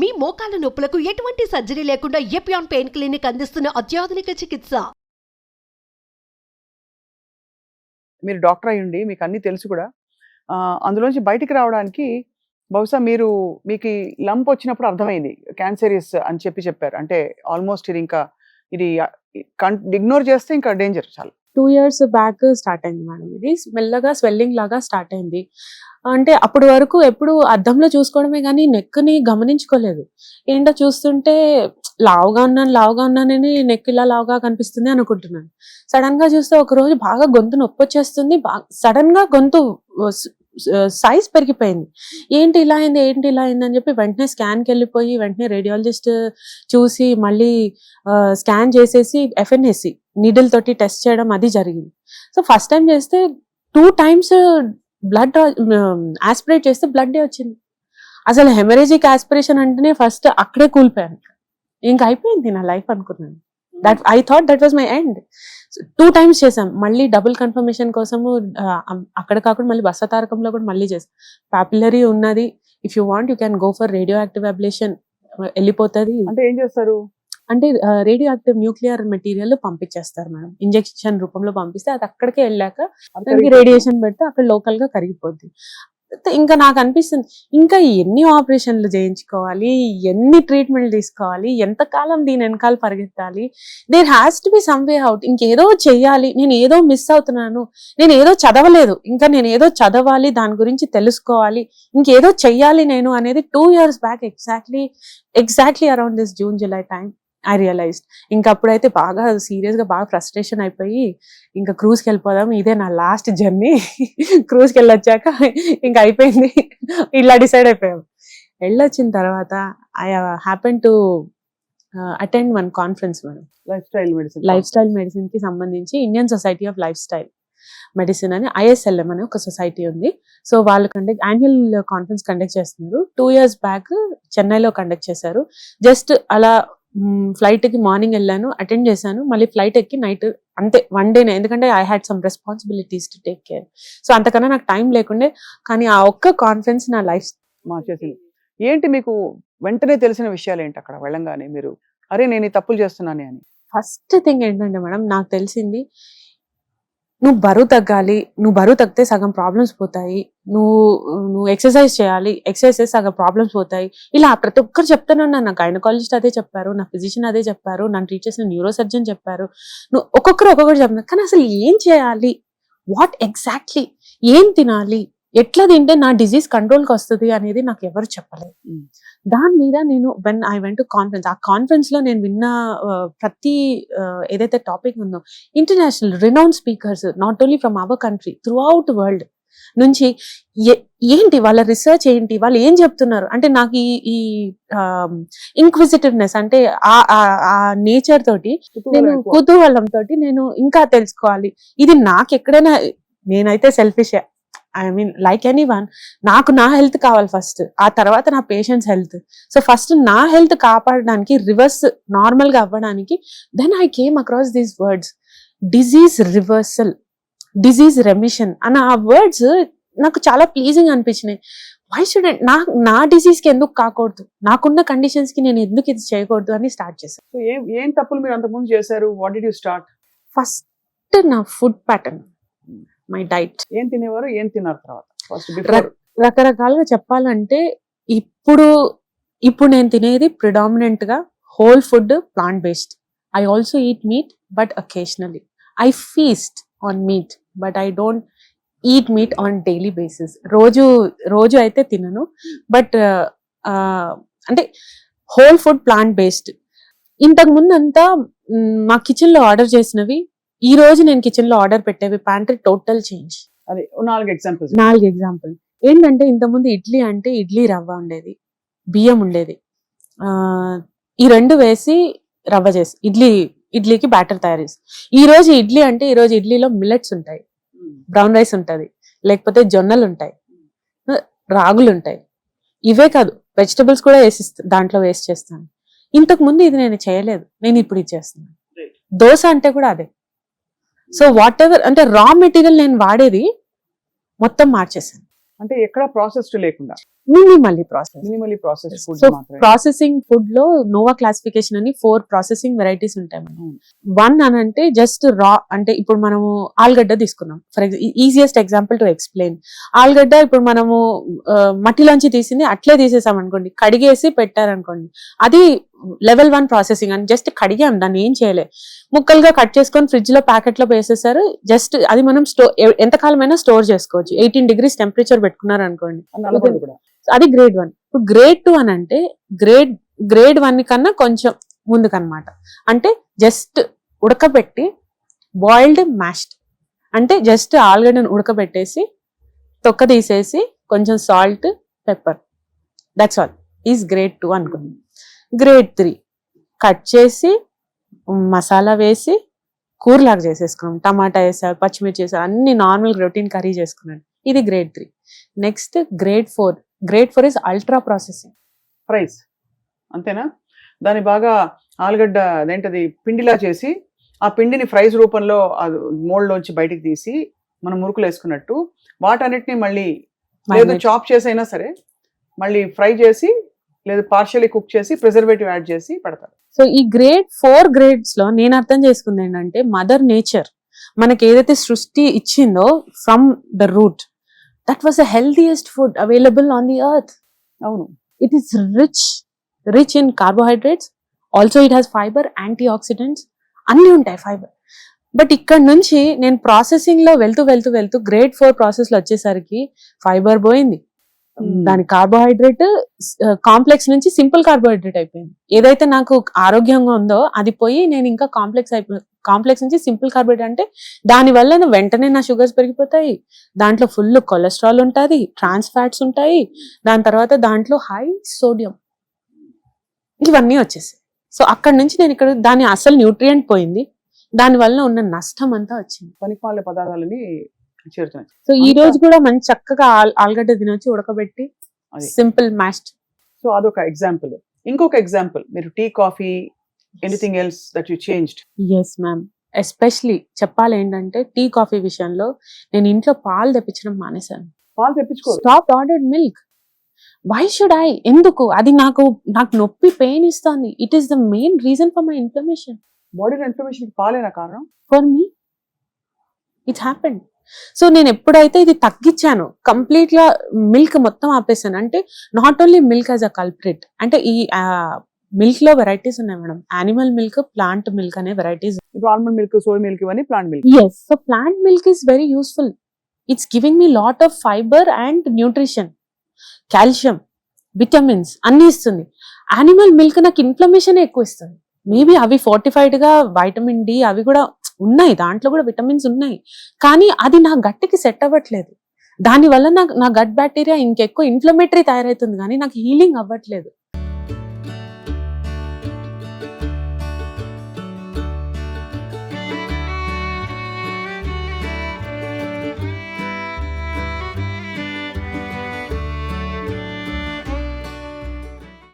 మీ మోకాల నొప్పులకు ఎటువంటి సర్జరీ లేకుండా ఎపియాన్ పెయిన్ క్లినిక్ అందిస్తున్న అత్యాధునిక చికిత్స? మీరు డాక్టర్ అయ్యుండి మీకు అన్నీ తెలుసు కూడా. అందులోంచి బయటికి రావడానికి బహుశా మీరు మీకు లంప్ వచ్చినప్పుడు అర్థమైంది. క్యాన్సరియస్ అని చెప్పి చెప్పారు. అంటే ఆల్మోస్ట్ ఇది ఇంకా ఇది ఇగ్నోర్ చేస్తే ఇంకా డేంజర్ చాలా. టూ ఇయర్స్ బ్యాక్ స్టార్ట్ అయింది మేడం ఇది. మెల్లగా స్వెల్లింగ్ లాగా స్టార్ట్ అయింది. అంటే అప్పటి వరకు ఎప్పుడు అద్దంలో చూసుకోవడమే కానీ నెక్ని గమనించుకోలేదు. ఏంటో చూస్తుంటే లావుగా ఉన్నాను లావుగా ఉన్నానని నెక్ ఇలా లావుగా కనిపిస్తుంది అనుకుంటున్నాను. సడన్గా చూస్తే ఒక రోజు బాగా గొంతు నొప్పి వచ్చేస్తుంది సడన్గా గొంతు సైజ్ పెరిగిపోయింది. ఏంటి ఇలా అయింది ఏంటి ఇలా అయింది అని చెప్పి వెంటనే స్కాన్కి వెళ్ళిపోయి వెంటనే రేడియాలజిస్ట్ చూసి మళ్ళీ స్కాన్ చేసేసి ఎఫ్ఎన్ఎస్సి నీడిల్ తోటి టెస్ట్ చేయడం అది జరిగింది. సో ఫస్ట్ టైం చేస్తే టూ టైమ్స్ బ్లడ్ ఆస్పిరేట్ చేస్తే బ్లడ్ వచ్చింది. అసలు హెమరేజిక్ ఆస్పిరేషన్ అంటేనే ఫస్ట్ అక్కడే కూలిపోయాను. ఇంకా అయిపోయింది నా లైఫ్ అనుకున్నాను. That I thought that was my end two times చేసాం మళ్ళీ డబుల్ కన్ఫర్మేషన్ కోసము అక్కడ కాకుండా మళ్ళీ బసతారకంలో కూడా మళ్ళీ చేసాం పాపులరీ ఉన్నది. If you want you can go for radioactive ablation వెళ్ళిపోతుంది. అంటే ఏం చేస్తారు? అంటే రేడియో యాక్టివ్ న్యూక్లియర్ మెటీరియల్ పంపించేస్తారు మేడం. ఇంజెక్షన్ రూపంలో పంపిస్తే అది అక్కడికే వెళ్ళాక దానికి రేడియేషన్ పెడితే అక్కడ లోకల్గా కరిగిపోద్ది. ఇంకా నాకు అనిపిస్తుంది ఇంకా ఎన్ని ఆపరేషన్లు చేయించుకోవాలి ఎన్ని ట్రీట్మెంట్ తీసుకోవాలి ఎంత కాలం దీని వెనకాల పరిగెత్తాలి there has to be some way out ఇంకేదో చెయ్యాలి నేను ఏదో మిస్ అవుతున్నాను నేను ఏదో చదవలేదు ఇంకా నేను ఏదో చదవాలి దాని గురించి తెలుసుకోవాలి ఇంకేదో చెయ్యాలి నేను అనేది two years back exactly exactly around this June July time I realised ఇంకా అప్పుడైతే బాగా సీరియస్గా బాగా ఫ్రస్ట్రేషన్ అయిపోయి ఇంకా క్రూజ్కి వెళ్ళిపోదాం. ఇదే నా లాస్ట్ జర్నీ క్రూజ్కి వెళ్ళొచ్చాక ఇంకా అయిపోయింది. ఇలా డిసైడ్ అయిపోయాం. వెళ్ళొచ్చిన తర్వాత I happen to attend one conference మనం lifestyle medicine lifestyle మెడిసిన్కి సంబంధించి Indian society of lifestyle medicine అని ఐఎస్ఎల్ఎం అనే ఒక సొసైటీ ఉంది. సో వాళ్ళు కండక్ట్ యాన్యువల్ కాన్ఫరెన్స్ కండక్ట్ చేస్తున్నారు. టూ ఇయర్స్ బ్యాక్ చెన్నైలో కండక్ట్ చేశారు. జస్ట్ అలా ఫ్లైట్కి మార్నింగ్ వెళ్ళాను అటెండ్ చేశాను. మళ్ళీ ఫ్లైట్ ఎక్కి నైట్ అంతే వన్ డేనే ఎందుకంటే I had some responsibilities to take care so అంతకన్నా నాకు టైం లేకుండే కానీ ఆ ఒక్క కాన్ఫరెన్స్ నా లైఫ్ చేసింది ఏంటి మీకు వెంటనే తెలిసిన విషయాలు ఏంటి అక్కడ వెళ్ళంగానే మీరు? అరే నేను తప్పులు చేస్తున్నాను అని. ఫస్ట్ థింగ్ ఏంటంటే మేడం నాకు తెలిసింది నువ్వు బరువు తగ్గాలి నువ్వు బరువు తగ్గితే సగం ప్రాబ్లమ్స్ పోతాయి నువ్వు నువ్వు ఎక్సర్సైజ్ చేయాలి ఎక్సర్సైజ్ సగం ప్రాబ్లమ్స్ పోతాయి. ఇలా ప్రతి ఒక్కరు చెప్తున్నాను నా గైనకాలజిస్ట్ అదే చెప్పారు నా ఫిజిషియన్ అదే చెప్పారు నన్ను ట్రీట్ చేసిన న్యూరో సర్జన్ చెప్పారు. నువ్వు ఒక్కొక్కరు ఒక్కొక్కరు చెప్తున్నారు కానీ అసలు ఏం చేయాలి? వాట్ ఎగ్జాక్ట్లీ ఏం తినాలి? ఎట్లా తింటే నా డిజీజ్ కంట్రోల్కి వస్తుంది అనేది నాకు ఎవరు చెప్పలేదు. దాని మీద నేను when I went to conference ఆ కాన్ఫరెన్స్లో నేను విన్న ప్రతి ఏదైతే టాపిక్ ఉందో international renown speakers not only from our country throughout world నుంచి ఏంటి వాళ్ళ రీసెర్చ్ ఏంటి వాళ్ళు ఏం చెప్తున్నారు? అంటే నాకు ఈ ఈ ఇంక్విజిటివ్నెస్ అంటే ఆ ఆ- ఆ నేచర్ తోటి నేను కుతూహలం తోటి నేను ఇంకా తెలుసుకోవాలి. ఇది నాకు ఎక్కడైనా నేనైతే selfish I mean like anyone నాకు నా హెల్త్ కావాలి ఫస్ట్ ఆ తర్వాత నా పేషెంట్స్ హెల్త్ సో ఫస్ట్ నా హెల్త్ కాపాడడానికి రివర్స్ నార్మల్గా అవ్వడానికి then I came across these words disease reversal disease remission అన్న ఆ వర్డ్స్ నాకు చాలా ప్లీజింగ్ అనిపించినాయి. వై స్టూడెంట్ నా నా డిసీజ్కి ఎందుకు కాకూడదు? నాకున్న కండిషన్స్కి నేను ఎందుకు ఇది చేయకూడదు అని స్టార్ట్ చేశాను సో ఏం ఏం తప్పులు మీరు అంతకుముందు చేశారు? What did you start first నా ఫుడ్ ప్యాటర్న్ మై డైట్. ఏం తినేవారు? ఏం తిన్నారు తర్వాత? రకరకాలుగా చెప్పాలంటే ఇప్పుడు ఇప్పుడు నేను తినేది ప్రిడామినెంట్గా whole food plant based I also eat meat but occasionally I feast on meat but I don't eat meat on daily basis రోజు రోజు అయితే తినను బట్ అంటే హోల్ ఫుడ్ ప్లాంట్ బేస్డ్ ఇంతకు ముందు అంతా మ్, మా కిచెన్లో ఆర్డర్ చేసినవి ఈ రోజు నేను కిచెన్లో ఆర్డర్ పెట్టేవి ప్యాంట్రీ టోటల్ చేంజ్ అదే నాలుగు ఎగ్జాంపుల్స్ నాలుగు ఎగ్జాంపుల్ ఏంటంటే ఇంతకుముందు ఇడ్లీ అంటే ఇడ్లీ రవ్వ ఉండేది బియ్యం ఉండేది. ఈ రెండు వేసి రవ్వ చేసి ఇడ్లీ ఇడ్లీకి బ్యాటర్ తయారు చేసి. ఈ రోజు ఇడ్లీ అంటే ఈ రోజు ఇడ్లీలో మిల్లెట్స్ ఉంటాయి. బ్రౌన్ రైస్ ఉంటది లేకపోతే జొన్నలు ఉంటాయి రాగులు ఉంటాయి. ఇవే కాదు వెజిటబుల్స్ కూడా వేసి దాంట్లో వేస్ట్ చేస్తాను. ఇంతకు ముందు ఇది నేను చేయలేదు నేను ఇప్పుడు ఇది చేస్తున్నాను. దోశ అంటే కూడా అదే. సో వాట్ ఎవర్ అంటే రా మెటీరియల్ నేను వాడేది మొత్తం మార్చేసాను అంటే ఎక్కడ ప్రాసెస్డ్ లేకుండా. Minimally process minimally process food so processing ఫుడ్లో నోవా క్లాసిఫికేషన్ అని ఫోర్ ప్రాసెసింగ్ వెరైటీస్ ఉంటాయి మనం. వన్ అని అంటే జస్ట్ రా అంటే ఇప్పుడు మనము ఆలుగడ్డ తీసుకున్నాం. For easiest example to explain ఆలుగడ్డ ఇప్పుడు మనము మట్టిలోంచి తీసింది అట్లే తీసేసాం అనుకోండి. కడిగేసి పెట్టారనుకోండి. అది లెవెల్ వన్ ప్రాసెసింగ్ అని జస్ట్ కడిగాం దాన్ని ఏం చేయలే. ముక్కలుగా కట్ చేసుకొని ఫ్రిడ్జ్లో ప్యాకెట్లో వేసేసారు. జస్ట్ అది మనం స్టోర్ ఎంతకాలమైనా స్టోర్ చేసుకోవచ్చు. ఎయిటీన్ డిగ్రీస్ టెంపరేచర్ పెట్టుకున్నారు అనుకోండి అది గ్రేడ్ వన్ ఇప్పుడు గ్రేడ్ టూ అని అంటే గ్రేడ్ గ్రేడ్ వన్ కన్నా కొంచెం ముందుకనమాట అంటే జస్ట్ ఉడకబెట్టి బాయిల్డ్ మ్యాష్డ్ అంటే జస్ట్ ఆలుగడ్డను ఉడకబెట్టేసి తొక్క తీసేసి కొంచెం salt pepper that's all is grade two అనుకుంది. గ్రేడ్ త్రీ కట్ చేసి మసాలా వేసి కూరలాగా చేసేసుకున్నాం. టమాటా వేసారు పచ్చిమిర్చి వేసారు అన్ని నార్మల్ రొటీన్ కర్రీ చేసుకున్నాను ఇది grade three next grade four grade four is ultra processing fries అంతేనా? దాన్ని బాగా ఆలుగడ్డ అదేంటది పిండిలా చేసి ఆ పిండిని ఫ్రైస్ రూపంలో మోల్డ్ లోంచి బయటికి తీసి మనం మురుకులు వేసుకున్నట్టు వాటన్నిటిని మళ్ళీ లేదు చాప్ చేసైనా సరే మళ్ళీ ఫ్రై చేసి లేదు పార్షియలీ కుక్ చేసి ప్రిజర్వేటివ్ యాడ్ చేసి పెడతారు. సో ఈ గ్రేడ్ ఫోర్ గ్రేడ్స్లో నేను అర్థం చేసుకుంది ఏంటంటే మదర్ నేచర్ మనకి ఏదైతే సృష్టి ఇచ్చిందో from the root that was the healthiest food available on the earth అవును. It is rich rich in carbohydrates also it has fibre antioxidants అన్నీ ఉంటాయి ఫైబర్ బట్ ఇక్కడ నుంచి నేను ప్రాసెసింగ్లో వెళ్తూ వెళ్తూ వెళ్తూ గ్రేడ్ ఫోర్ ప్రాసెస్లో వచ్చేసరికి ఫైబర్ పోయింది. Hmm. దాని కార్బోహైడ్రేట్ కాంప్లెక్స్ నుంచి సింపుల్ కార్బోహైడ్రేట్ అయిపోయింది. ఏదైతే నాకు ఆరోగ్యంగా ఉందో అది పోయి నేను ఇంకా కాంప్లెక్స్ అయిపో కాంప్లెక్స్ నుంచి సింపుల్ కార్బోహైడ్రేట్ అంటే దాని వల్ల నా వెంటనే నా షుగర్స్ పెరిగిపోతాయి. దాంట్లో ఫుల్ కొలెస్ట్రాల్ ఉంటుంది ట్రాన్స్ ఫ్యాట్స్ ఉంటాయి. దాని తర్వాత దాంట్లో హై సోడియం ఇవన్నీ వచ్చేసాయి. సో అక్కడ నుంచి నేను ఇక్కడ దాని అసలు న్యూట్రియంట్ పోయింది. దాని వల్ల ఉన్న నష్టం అంతా వచ్చింది. పనికిమాల పదార్థాలని చేరుతున్నాయి. సో ఈ రోజు కూడా మంచి చక్కగా ఆల్- ఆలుగడ్డ తినొచ్చి ఉడకబెట్టి. Simple mashed. సో అదొక ఎగ్జాంపుల్. ఇంకొక ఎగ్జాంపుల్. మీరు tea coffee anything else that you changed yes ma'am especially చెప్పాలి ఏంటంటే టీ కాఫీ విషయంలో నేను ఇంట్లో పాలు తెప్పించడం మానేశాను. పాలు తెప్పించుకోరు. Stop ordered milk why should I ఎందుకు? అది నాకు నాకు నొప్పి పెయిన్ ఇస్తుంది. It is the main reason for my information body information పాలేనా కారణం? For me it happened so నేను ఎప్పుడైతే ఇది తగ్గించాను కంప్లీట్గా మిల్క్ మొత్తం ఆపేసాను అంటే not only milk as a culprit అంటే ఈ మిల్క్లో వెరైటీస్ ఉన్నాయి madam. Animal milk plant milk అనే వెరైటీస్. ఇప్పుడు ఆల్మండ్ మిల్క్ సోయ్ మిల్క్ ఇవన్నీ plant milk. Yes so plant milk is very useful it's giving me lot of fibre and nutrition calcium vitamins అన్ని ఇస్తుంది. Animal milk నాకు inflammation ఎక్కువ ఇస్తుంది. Maybe అవి ఫోర్టిఫైడ్గా vitamin D అవి కూడా ఉన్నాయి. దాంట్లో కూడా విటమిన్స్ ఉన్నాయి. కానీ అది నా గట్టికి సెట్ అవ్వట్లేదు. దానివల్ల నాకు నా గట్ బ్యాక్టీరియా ఇంకెక్కువ ఇన్ఫ్లమేటరీ తయారవుతుంది. కానీ నాకు హీలింగ్ అవ్వట్లేదు.